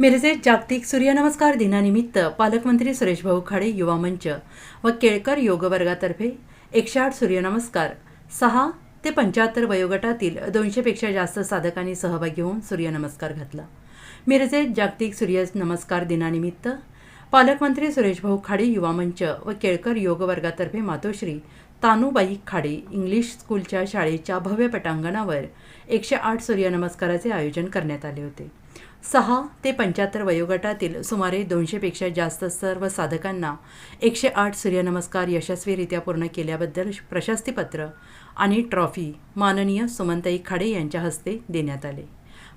मिरजेत जागतिक सूर्यनमस्कार दिनानिमित्त पालकमंत्री सुरेश भाऊ खाडे युवा मंच व केळकर योग वर्गातर्फे एकशे आठ सूर्यनमस्कार. सहा ते पंच्याहत्तर वयोगटातील दोनशेपेक्षा जास्त साधकांनी सहभागी होऊन सूर्यनमस्कार घातला. मिरजेत जागतिक सूर्यनमस्कार दिनानिमित्त पालकमंत्री सुरेश भाऊ खाडे युवा मंच व केळकर योग वर्गातर्फे मातोश्री तानुबाई खाडे इंग्लिश स्कूलच्या शाळेच्या भव्य पटांगणावर एकशे आठ सूर्यनमस्काराचे आयोजन करण्यात आले होते. सहा ते पंच्याहत्तर वयोगटातील सुमारे दोनशेपेक्षा जास्त सर्व साधकांना एकशे आठ सूर्यनमस्कार यशस्वीरित्या पूर्ण केल्याबद्दल प्रशस्तीपत्र आणि ट्रॉफी माननीय सुमंताई खाडे यांच्या हस्ते देण्यात आले.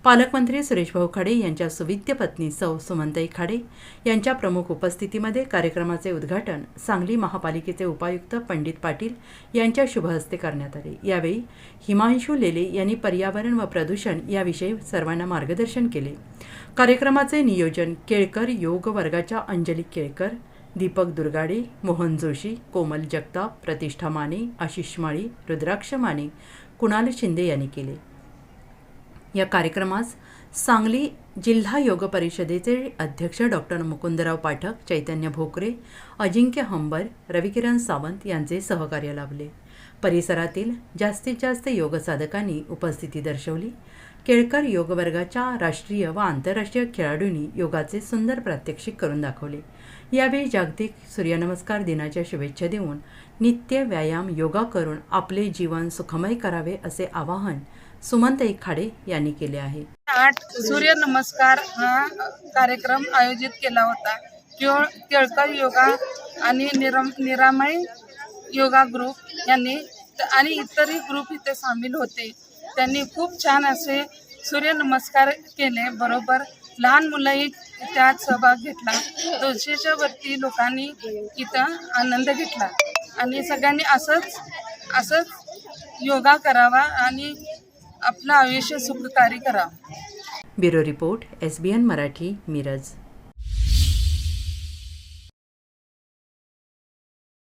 पालकमंत्री सुरेशभाऊ खाडे यांच्या सुविद्य पत्नी सौ सुमनताई खाडे यांच्या प्रमुख उपस्थितीमध्ये कार्यक्रमाचे उद्घाटन सांगली महापालिकेचे उपायुक्त पंडित पाटील यांच्या शुभहस्ते करण्यात आले. यावेळी हिमांशू लेले यांनी पर्यावरण व प्रदूषण याविषयी सर्वांना मार्गदर्शन केले. कार्यक्रमाचे नियोजन केळकर योग वर्गाच्या अंजली केळकर दीपक दुर्गाडे मोहन जोशी कोमल जगताप प्रतिष्ठा माने आशिष माळी रुद्राक्ष माने कुणाल शिंदे यांनी केले. या कार्यक्रमास सांगली जिल्हा योग परिषदेचे अध्यक्ष डॉक्टर मुकुंदराव पाठक चैतन्य भोकरे अजिंक्य हंबर रविकिरण सावंत यांचे सहकार्य लाभले. परिसरातील जास्तीत जास्त योग साधकांनी उपस्थिती दर्शवली. केळकर योग वर्गाच्या राष्ट्रीय व आंतरराष्ट्रीय खेळाडूंनी योगाचे सुंदर प्रात्यक्षिक करून दाखवले. यावेळी जागतिक सूर्यनमस्कार दिनाच्या शुभेच्छा देऊन नित्य व्यायाम योगा करून आपले जीवन सुखमय करावे असे आवाहन सुमनताई खाडे यांनी केले आहे. आठ सूर्यनमस्कार हा कार्यक्रम आयोजित केला होता. केळ केळकर योगा आणि निरम निरामय योगा ग्रुप यांनी आणि इतरही ग्रुप इथे सामील होते. त्यांनी खूप छान असे सूर्यनमस्कार केले. बरोबर लहान मुलंही त्यात सहभाग घेतला. दोनशेच्या वरती लोकांनी इथं आनंद घेतला. आणि सगळ्यांनी असंच असंच योगा करावा आणि आपलं आयुष्य सुखकारी करावं. Bureau report S B N Marathi Miraj.